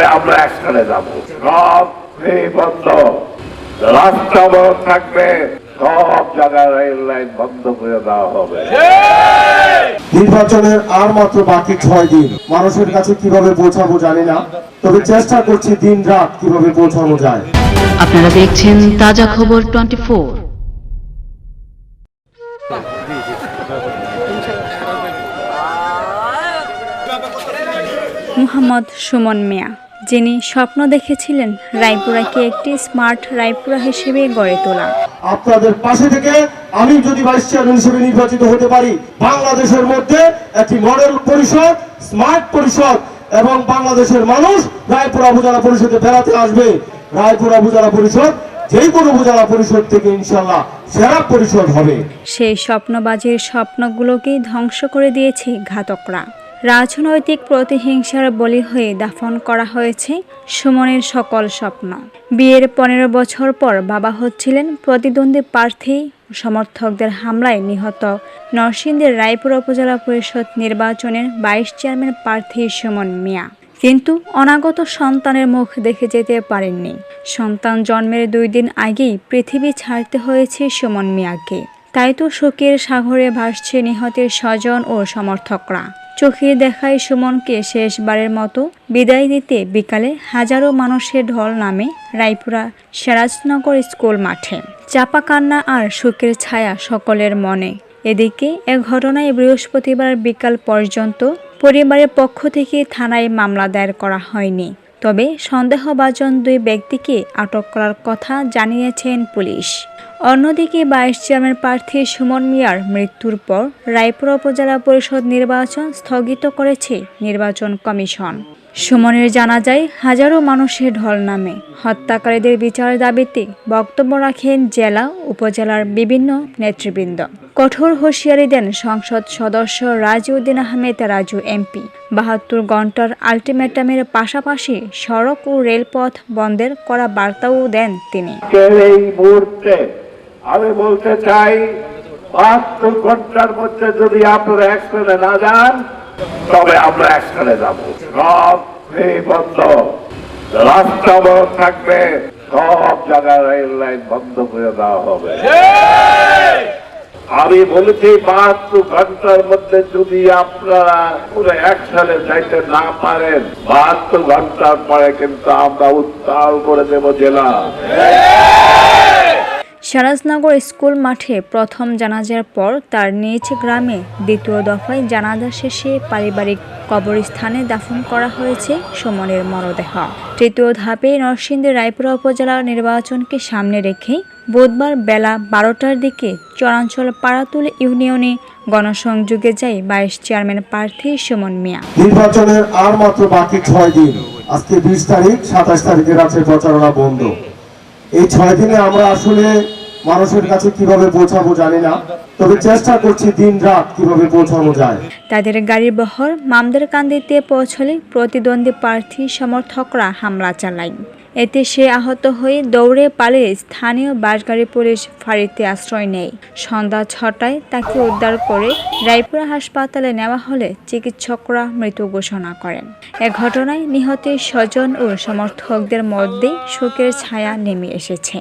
তবে আমরা একসাথে যাব। সব এই বন্ধ রাস্তা বন্ধ থাকবে সব জায়গায় রেল লাইন বন্ধ করে দেওয়া হবে। নির্বাচনের আর মাত্র বাকি ছয় দিন। মানুষের কাছে কীভাবে পৌঁছাবো জানি না তবে চেষ্টা করছি দিন রাত কীভাবে পৌঁছানো যায়। আপনারা দেখছেন তাজা খবর টোয়েন্টি ফোর। মোহাম্মদ সুমন মিয়া। যিনি স্বপ্ন দেখেছিলেন রায়পুরাকে একটি স্মার্ট রায়পুরা হিসেবে গড়ে তোলা। আপনাদের পাশে থেকে আমি যদি ভাইস চেয়ারম্যান হিসেবে নির্বাচিত হতে পারি বাংলাদেশের মধ্যে একটি মডেল পরিষদ স্মার্ট পরিষদ এবং বাংলাদেশের মানুষ রায়পুর উপজেলা পরিষদে বেড়াতে আসবে। রায়পুর উপজেলা পরিষদ যেই কোনো উপজেলা পরিষদ থেকে ইনশাল্লাহ সেরা পরিষদ হবে। সেই স্বপ্নবাজির স্বপ্নগুলোকেই ধ্বংস করে দিয়েছে ঘাতকরা। রাজনৈতিক প্রতিহিংসার বলি হয়ে দাফন করা হয়েছে সুমনের সকল স্বপ্ন। বিয়ের পনেরো বছর পর বাবা হচ্ছিলেন প্রতিদ্বন্দ্বী প্রার্থী, সমর্থকদের হামলায় নিহত নরসিংদীর রায়পুর উপজেলা পরিষদ নির্বাচনের বাইশ চেয়ারম্যান প্রার্থী সুমন মিয়া। কিন্তু অনাগত সন্তানের মুখ দেখে যেতে পারেননি। সন্তান জন্মের দুই দিন আগেই পৃথিবী ছাড়তে হয়েছে সুমন মিয়াকে। তাই তো শোকের সাগরে ভাসছে নিহতের স্বজন ও সমর্থকরা। চোখের দেখায় সুমনকে শেষবারের মতো বিদায় দিতে বিকালে হাজারো মানুষের ঢল নামে রায়পুরা সেরাজনগর স্কুল মাঠে। চাপা কান্না আর শোকের ছায়া সকলের মনে। এদিকে এ ঘটনায় বৃহস্পতিবার বিকাল পর্যন্ত পরিবারের পক্ষ থেকে থানায় মামলা দায়ের করা হয়নি। তবে সন্দেহভাজন দুই ব্যক্তিকে আটক করার কথা জানিয়েছেন পুলিশ। অন্যদিকে বাইশ চেয়ারম্যান প্রার্থী সুমন মিয়ার মৃত্যুর পর রায়পুর উপজেলা পরিষদ নির্বাচন স্থগিত করেছে নির্বাচন কমিশন। সুমনের জানা যায়, হাজারো মানুষের ঢল নামে হত্যাকারীদের বিচার দাবিতে বক্তব্য রাখেন জেলা, উপজেলার বিভিন্ন নেতৃবৃন্দ। কঠোর হুঁশিয়ারি দেন সংসদ সদস্য রাজিউদ্দিন আহমেদ, রাজু এমপি। বাহাত্তর ঘণ্টার আলটিমেটামের পাশাপাশি সড়ক ও রেলপথ বন্ধের করা বার্তাও দেন তিনি। আমি বলতে চাই, বাহাত্তর ঘণ্টার মধ্যে যদি আপনারা একসাথে না যান, তবে আমরা একসাথে যাব। সব বন্ধ। রাস্তা বন্ধ থাকবে, সব জায়গায় রেল লাইন বন্ধ করে দেওয়া হবে। আমি বলেছি, বাহাত্তর ঘণ্টার মধ্যে যদি আপনারা পুরো একসাথে যাইতে না পারেন, বাহাত্তর ঘণ্টার পরে কিন্তু আমরা উত্তাল করে দেব জেলা। সিরাজনগর স্কুল মাঠে প্রথম জানাজার পর তার নিজ গ্রামে দ্বিতীয় দফায় জানাজা শেষে পারিবারিক কবরস্থানে দাফন করা হয়েছে সুমনের মরদেহ। তৃতীয় ধাপে নরসিংদী রায়পুরা উপজেলার নির্বাচনকে সামনে রেখে বুধবার বেলা বারোটার দিকে চরাঞ্চল পাড়াতুল ইউনিয়নে গণসংযোগে যায় বাইশ চেয়ারম্যান প্রার্থী সুমন মিয়া। নির্বাচনের আর মাত্র বাকি ছয় দিন, আজকে বিশ তারিখ, সাতাশ তারিখের আছে প্রচারণা বন্ধ। এই ছয় দিনে আমরা আসলে মানুষের কাছে কীভাবে পৌঁছাবো জানি না। তবে চেষ্টা করছি দিন রাত কীভাবে পৌঁছানো যায়। তাদের গাড়ির বহর মামদের কান্দিতে পৌঁছলে প্রতিদ্বন্দ্বী প্রার্থী সমর্থকরা হামলা চালায়। এতে সে আহত হয়ে দৌড়ে পালিয়ে স্থানীয় বাসগাড়ি পুলিশ ফাঁড়িতে আশ্রয় নেয়। সন্ধ্যা ছটায় তাকে উদ্ধার করে রায়পুরা হাসপাতালে নেওয়া হলে চিকিৎসকরা মৃত ঘোষণা করেন। এ ঘটনায় নিহতের স্বজন ও সমর্থকদের মধ্যে শোকের ছায়া নেমে এসেছে।